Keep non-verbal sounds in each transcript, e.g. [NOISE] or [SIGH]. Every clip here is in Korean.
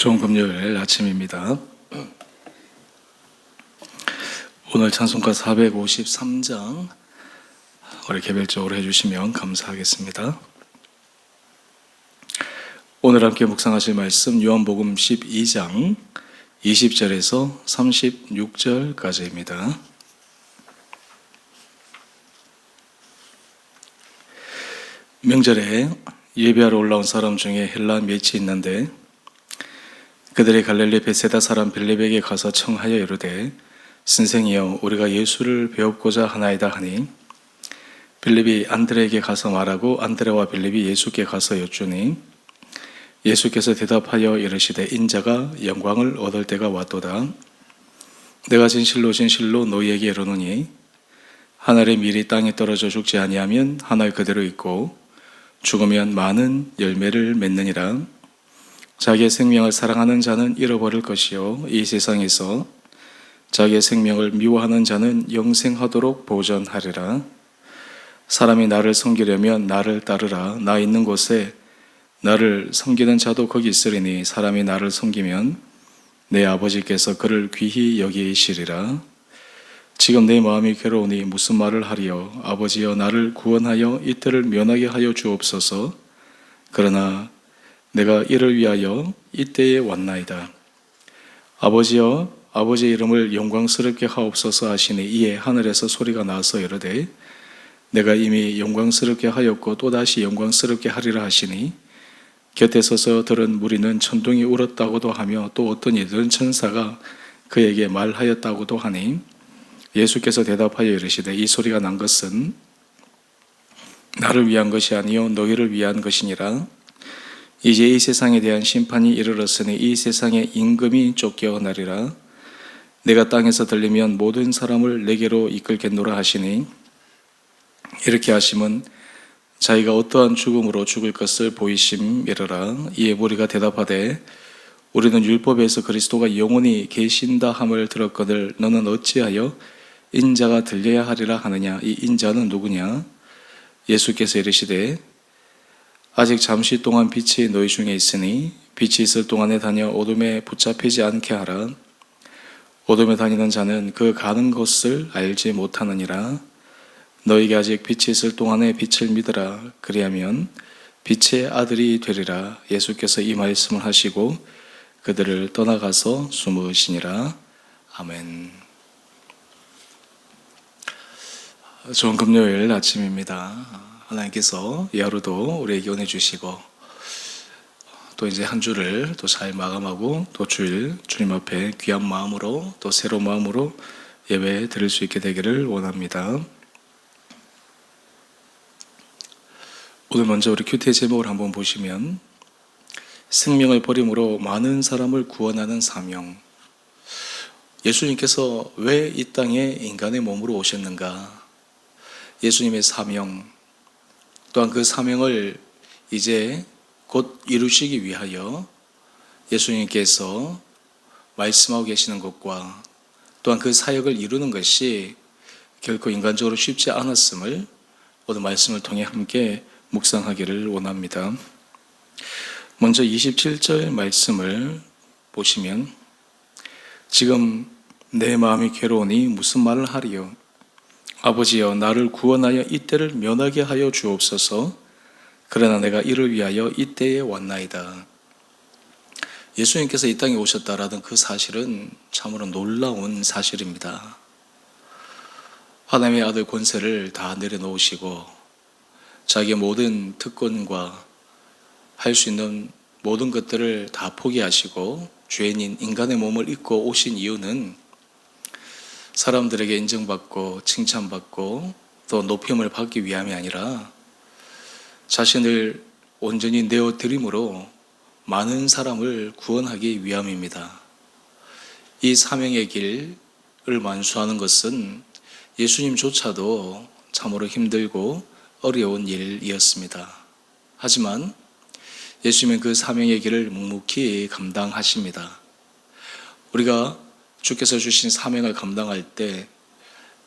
좋은 금요일 아침입니다. 오늘 찬송가 453장 우리 개별적으로 해주시면 감사하겠습니다. 오늘 함께 묵상하실 말씀 요한복음 12장 20절에서 36절까지입니다. 명절에 예배하러 올라온 사람 중에 헬라 몇이 있는데 그들이 갈릴리 베세다 사람 빌립에게 가서 청하여 이르되 선생이여 우리가 예수를 배웠고자 하나이다 하니 빌립이 안드레에게 가서 말하고 안드레와 빌립이 예수께 가서 여쭈니 예수께서 대답하여 이르시되 인자가 영광을 얻을 때가 왔도다. 내가 진실로 진실로 너희에게 이르노니 하늘의 밀이 땅에 떨어져 죽지 아니하면 하늘 그대로 있고 죽으면 많은 열매를 맺느니라 자기의 생명을 사랑하는 자는 잃어버릴 것이요. 이 세상에서 자기의 생명을 미워하는 자는 영생하도록 보존하리라. 사람이 나를 섬기려면 나를 따르라. 나 있는 곳에 나를 섬기는 자도 거기 있으리니 사람이 나를 섬기면 내 아버지께서 그를 귀히 여기시리라. 지금 내 마음이 괴로우니 무슨 말을 하리요? 아버지여 나를 구원하여 이때를 면하게 하여 주옵소서. 그러나 내가 이를 위하여 이때에 왔나이다. 아버지여 아버지의 이름을 영광스럽게 하옵소서 하시니 이에 하늘에서 소리가 나서 이르되 내가 이미 영광스럽게 하였고 또다시 영광스럽게 하리라 하시니 곁에 서서 들은 무리는 천둥이 울었다고도 하며 또 어떤 이들은 천사가 그에게 말하였다고도 하니 예수께서 대답하여 이르시되 이 소리가 난 것은 나를 위한 것이 아니요 너희를 위한 것이니라 이제 이 세상에 대한 심판이 이르렀으니 이 세상의 임금이 쫓겨나리라. 내가 땅에서 들리면 모든 사람을 내게로 이끌겠노라 하시니 이렇게 하심은 자기가 어떠한 죽음으로 죽을 것을 보이심이라라. 이에 무리가 대답하되 우리는 율법에서 그리스도가 영원히 계신다 함을 들었거늘 너는 어찌하여 인자가 들려야 하리라 하느냐 이 인자는 누구냐 예수께서 이르시되 아직 잠시 동안 빛이 너희 중에 있으니 빛이 있을 동안에 다녀 어둠에 붙잡히지 않게 하라. 어둠에 다니는 자는 그 가는 것을 알지 못하느니라. 너희가 아직 빛이 있을 동안에 빛을 믿으라. 그리하면 빛의 아들이 되리라. 예수께서 이 말씀을 하시고 그들을 떠나가서 숨으시니라. 아멘. 좋은 금요일 아침입니다. 하나님께서 이 하루도 우리에게 은혜 주시고 또 이제 한 주를 또 잘 마감하고 또 주일 주님 앞에 귀한 마음으로 또 새로운 마음으로 예배 드릴 수 있게 되기를 원합니다. 오늘 먼저 우리 큐티의 제목을 한번 보시면 생명을 버림으로 많은 사람을 구원하는 사명. 예수님께서 왜 이 땅에 인간의 몸으로 오셨는가? 예수님의 사명, 또한 그 사명을 이제 곧 이루시기 위하여 예수님께서 말씀하고 계시는 것과 또한 그 사역을 이루는 것이 결코 인간적으로 쉽지 않았음을 오늘 말씀을 통해 함께 묵상하기를 원합니다. 먼저 27절 말씀을 보시면 지금 내 마음이 괴로우니 무슨 말을 하리요? 아버지여 나를 구원하여 이때를 면하게 하여 주옵소서. 그러나 내가 이를 위하여 이때에 왔나이다. 예수님께서 이 땅에 오셨다라는 그 사실은 참으로 놀라운 사실입니다. 하나님의 아들 권세를 다 내려놓으시고 자기의 모든 특권과 할 수 있는 모든 것들을 다 포기하시고 죄인인 인간의 몸을 입고 오신 이유는 사람들에게 인정받고 칭찬받고 또 높임을 받기 위함이 아니라 자신을 온전히 내어 드림으로 많은 사람을 구원하기 위함입니다. 이 사명의 길을 만수하는 것은 예수님조차도 참으로 힘들고 어려운 일이었습니다. 하지만 예수님은 그 사명의 길을 묵묵히 감당하십니다. 우리가 주께서 주신 사명을 감당할 때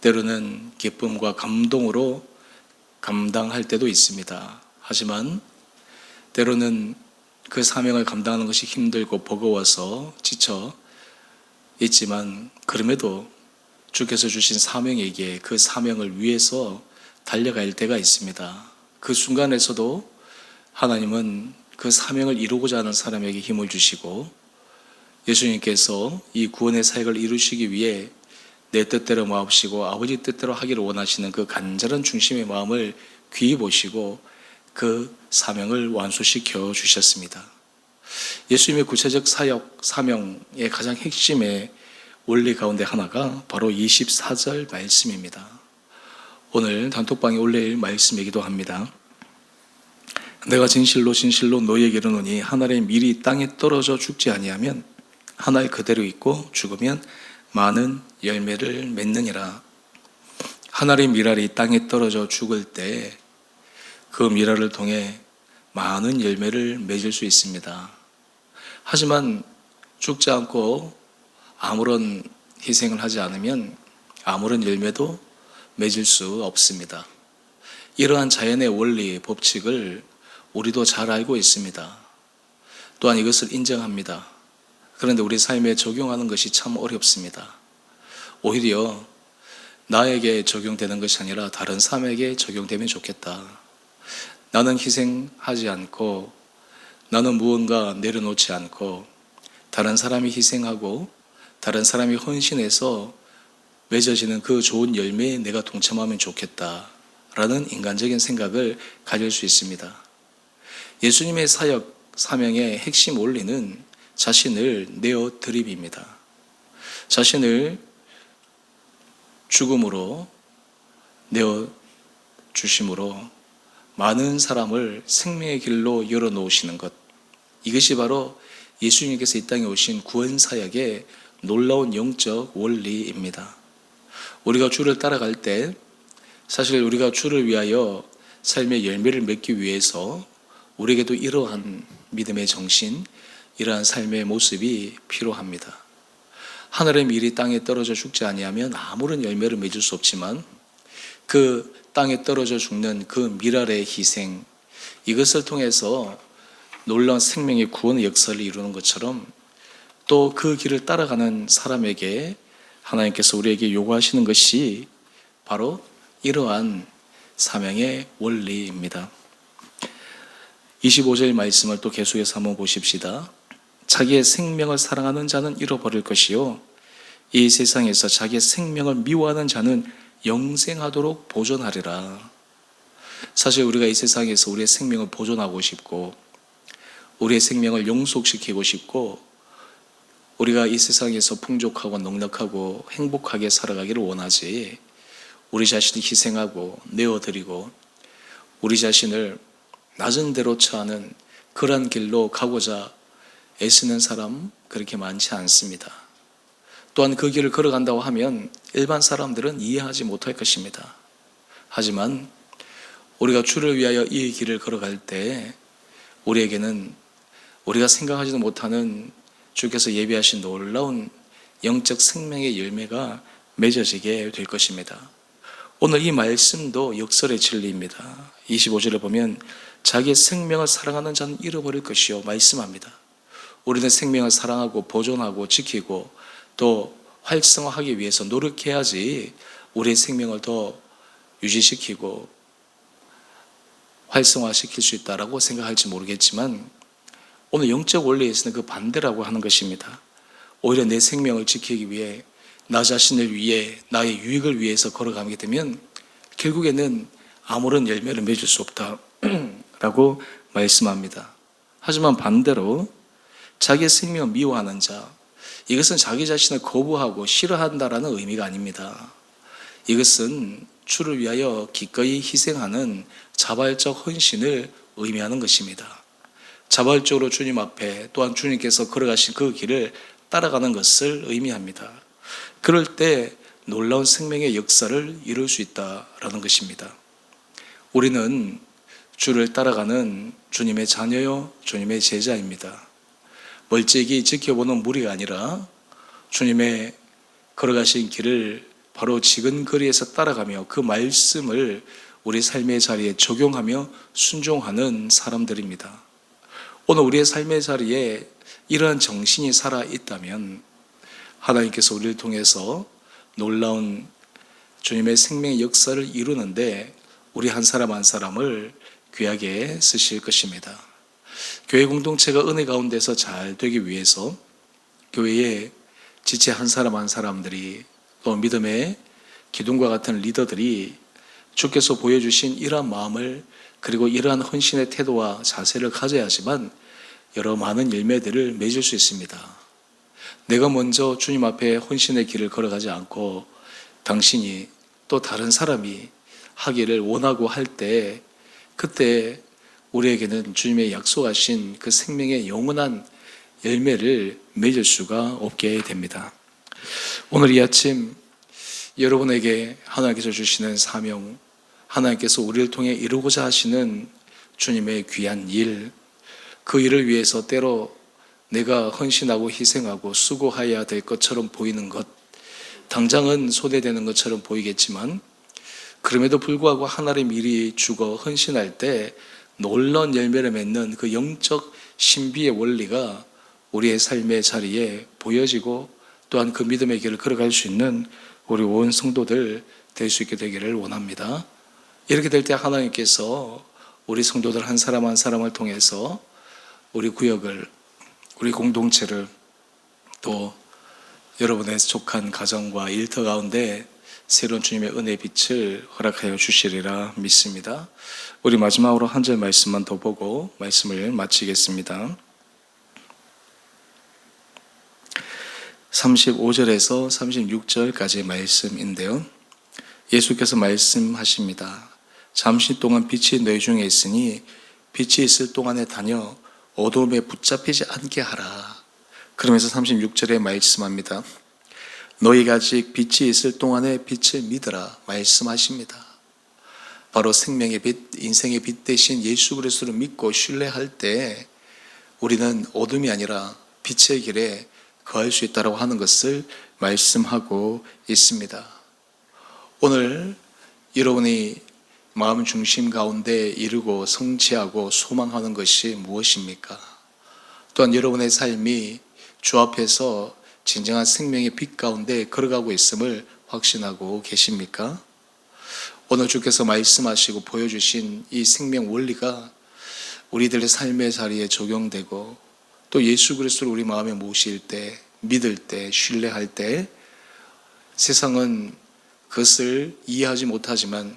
때로는 기쁨과 감동으로 감당할 때도 있습니다. 하지만 때로는 그 사명을 감당하는 것이 힘들고 버거워서 지쳐 있지만 그럼에도 주께서 주신 사명에게 그 사명을 위해서 달려갈 때가 있습니다. 그 순간에서도 하나님은 그 사명을 이루고자 하는 사람에게 힘을 주시고 예수님께서 이 구원의 사역을 이루시기 위해 내 뜻대로 마옵시고 아버지 뜻대로 하기를 원하시는 그 간절한 중심의 마음을 귀히 보시고 그 사명을 완수시켜 주셨습니다. 예수님의 구체적 사역, 사명의 가장 핵심의 원리 가운데 하나가 바로 24절 말씀입니다. 오늘 단톡방에 올릴 말씀이기도 합니다. 내가 진실로 진실로 너희에게 이르노니 하늘의 밀이 땅에 떨어져 죽지 아니하면 하나에 그대로 있고 죽으면 많은 열매를 맺느니라. 하늘의 밀알이 땅에 떨어져 죽을 때그 밀알을 통해 많은 열매를 맺을 수 있습니다. 하지만 죽지 않고 아무런 희생을 하지 않으면 아무런 열매도 맺을 수 없습니다. 이러한 자연의 원리, 법칙을 우리도 잘 알고 있습니다. 또한 이것을 인정합니다. 그런데 우리 삶에 적용하는 것이 참 어렵습니다. 오히려 나에게 적용되는 것이 아니라 다른 사람에게 적용되면 좋겠다. 나는 희생하지 않고 나는 무언가 내려놓지 않고 다른 사람이 희생하고 다른 사람이 헌신해서 맺어지는 그 좋은 열매에 내가 동참하면 좋겠다 라는 인간적인 생각을 가질 수 있습니다. 예수님의 사역 사명의 핵심 원리는 자신을 내어 드립입니다. 자신을 죽음으로 내어 주심으로 많은 사람을 생명의 길로 열어 놓으시는 것. 이것이 바로 예수님께서 이 땅에 오신 구원 사역의 놀라운 영적 원리입니다. 우리가 주를 따라갈 때 사실 우리가 주를 위하여 삶의 열매를 맺기 위해서 우리에게도 이러한 믿음의 정신, 이러한 삶의 모습이 필요합니다. 하늘의 밀이 땅에 떨어져 죽지 아니하면 아무런 열매를 맺을 수 없지만 그 땅에 떨어져 죽는 그 미랄의 희생 이것을 통해서 놀라운 생명의 구원의 역사를 이루는 것처럼 또 그 길을 따라가는 사람에게 하나님께서 우리에게 요구하시는 것이 바로 이러한 사명의 원리입니다. 25절 말씀을 또 계속해서 한번 보십시다. 자기의 생명을 사랑하는 자는 잃어버릴 것이요. 이 세상에서 자기의 생명을 미워하는 자는 영생하도록 보존하리라. 사실 우리가 이 세상에서 우리의 생명을 보존하고 싶고, 우리의 생명을 용속시키고 싶고, 우리가 이 세상에서 풍족하고 넉넉하고 행복하게 살아가기를 원하지, 우리 자신을 희생하고 내어드리고, 우리 자신을 낮은 대로 처하는 그러한 길로 가고자 애쓰는 사람 그렇게 많지 않습니다. 또한 그 길을 걸어간다고 하면 일반 사람들은 이해하지 못할 것입니다. 하지만 우리가 주를 위하여 이 길을 걸어갈 때 우리에게는 우리가 생각하지도 못하는 주께서 예비하신 놀라운 영적 생명의 열매가 맺어지게 될 것입니다. 오늘 이 말씀도 역설의 진리입니다. 25절에 보면 자기의 생명을 사랑하는 자는 잃어버릴 것이요 말씀합니다. 우리는 생명을 사랑하고 보존하고 지키고 또 활성화하기 위해서 노력해야지 우리의 생명을 더 유지시키고 활성화시킬 수 있다라고 생각할지 모르겠지만 오늘 영적 원리에서는 그 반대라고 하는 것입니다. 오히려 내 생명을 지키기 위해 나 자신을 위해 나의 유익을 위해서 걸어가게 되면 결국에는 아무런 열매를 맺을 수 없다라고 [CLEARS THROAT] 말씀합니다. 하지만 반대로 자기의 생명을 미워하는 자, 이것은 자기 자신을 거부하고 싫어한다라는 의미가 아닙니다. 이것은 주를 위하여 기꺼이 희생하는 자발적 헌신을 의미하는 것입니다. 자발적으로 주님 앞에 또한 주님께서 걸어가신 그 길을 따라가는 것을 의미합니다. 그럴 때 놀라운 생명의 역사를 이룰 수 있다라는 것입니다. 우리는 주를 따라가는 주님의 자녀요, 주님의 제자입니다. 멀찍이 지켜보는 무리가 아니라 주님의 걸어가신 길을 바로 지근거리에서 따라가며 그 말씀을 우리 삶의 자리에 적용하며 순종하는 사람들입니다. 오늘 우리의 삶의 자리에 이러한 정신이 살아 있다면 하나님께서 우리를 통해서 놀라운 주님의 생명의 역사를 이루는데 우리 한 사람 한 사람을 귀하게 쓰실 것입니다. 교회 공동체가 은혜 가운데서 잘 되기 위해서 교회에 지체 한 사람 한 사람들이 또 믿음의 기둥과 같은 리더들이 주께서 보여주신 이러한 마음을 그리고 이러한 헌신의 태도와 자세를 가져야지만 여러 많은 열매들을 맺을 수 있습니다. 내가 먼저 주님 앞에 헌신의 길을 걸어가지 않고 당신이 또 다른 사람이 하기를 원하고 할 때 그때 우리에게는 주님의 약속하신 그 생명의 영원한 열매를 맺을 수가 없게 됩니다. 오늘 이 아침 여러분에게 하나님께서 주시는 사명, 하나님께서 우리를 통해 이루고자 하시는 주님의 귀한 일, 그 일을 위해서 때로 내가 헌신하고 희생하고 수고해야 될 것처럼 보이는 것, 당장은 소대되는 것처럼 보이겠지만, 그럼에도 불구하고 하나의 미리 죽어 헌신할 때 놀라운 열매를 맺는 그 영적 신비의 원리가 우리의 삶의 자리에 보여지고 또한 그 믿음의 길을 걸어갈 수 있는 우리 온 성도들 될 수 있게 되기를 원합니다. 이렇게 될 때 하나님께서 우리 성도들 한 사람 한 사람을 통해서 우리 구역을, 우리 공동체를 또 여러분의 속한 가정과 일터 가운데 새로운 주님의 은혜 빛을 허락하여 주시리라 믿습니다. 우리 마지막으로 한 절 말씀만 더 보고 말씀을 마치겠습니다. 35절에서 36절까지 말씀인데요. 예수께서 말씀하십니다. 잠시 동안 빛이 너희 중에 있으니 빛이 있을 동안에 다녀 어둠에 붙잡히지 않게 하라. 그러면서 36절에 말씀합니다. 너희가 아직 빛이 있을 동안에 빛을 믿으라 말씀하십니다. 바로 생명의 빛, 인생의 빛 대신 예수 그리스도를 믿고 신뢰할 때 우리는 어둠이 아니라 빛의 길에 거할 수 있다고 하는 것을 말씀하고 있습니다. 오늘 여러분이 마음 중심 가운데 이루고 성취하고 소망하는 것이 무엇입니까? 또한 여러분의 삶이 주 앞에서 진정한 생명의 빛 가운데 걸어가고 있음을 확신하고 계십니까? 오늘 주께서 말씀하시고 보여주신 이 생명 원리가 우리들의 삶의 자리에 적용되고 또 예수 그리스도를 우리 마음에 모실 때, 믿을 때, 신뢰할 때 세상은 그것을 이해하지 못하지만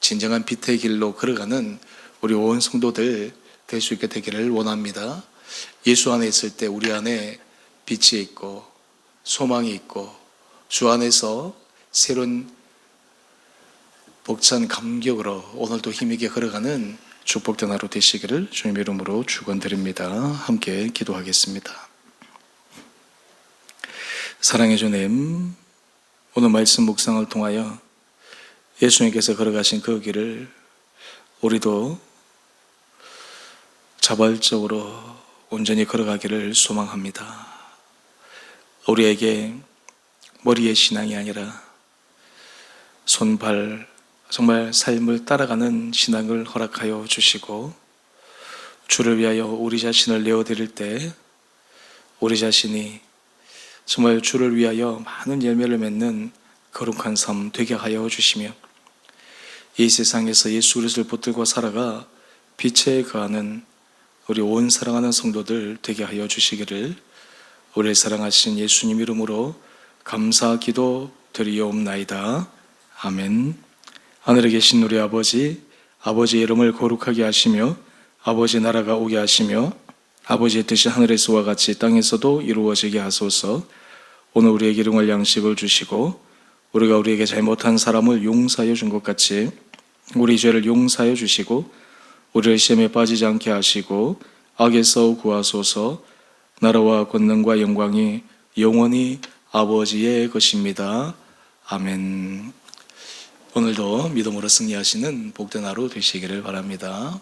진정한 빛의 길로 걸어가는 우리 온 성도들 될 수 있게 되기를 원합니다. 예수 안에 있을 때 우리 안에 빛이 있고 소망이 있고 주 안에서 새로운 벅찬 감격으로 오늘도 힘있게 걸어가는 축복된 하루 되시기를 주님의 이름으로 축원드립니다. 함께 기도하겠습니다. 사랑해 주님, 오늘 말씀 묵상을 통하여 예수님께서 걸어가신 그 길을 우리도 자발적으로 온전히 걸어가기를 소망합니다. 우리에게 머리의 신앙이 아니라 손발, 정말 삶을 따라가는 신앙을 허락하여 주시고 주를 위하여 우리 자신을 내어 드릴 때 우리 자신이 정말 주를 위하여 많은 열매를 맺는 거룩한 삶 되게 하여 주시며 이 세상에서 예수 그리스도를 붙들고 살아가 빛에 거하는 우리 온 사랑하는 성도들 되게 하여 주시기를 우리를 사랑하신 예수님 이름으로 감사 기도 드리옵나이다. 아멘. 하늘에 계신 우리 아버지, 아버지 이름을 거룩하게 하시며 아버지 나라가 오게 하시며 아버지의 뜻이 하늘에서와 같이 땅에서도 이루어지게 하소서. 오늘 우리에게 일용할 양식을 주시고 우리가 우리에게 잘못한 사람을 용서하여 준 것 같이 우리 죄를 용서하여 주시고 우리를 시험에 빠지지 않게 하시고 악에서 구하소서. 나라와 권능과 영광이 영원히 아버지의 것입니다. 아멘. 오늘도 믿음으로 승리하시는 복된 하루 되시기를 바랍니다.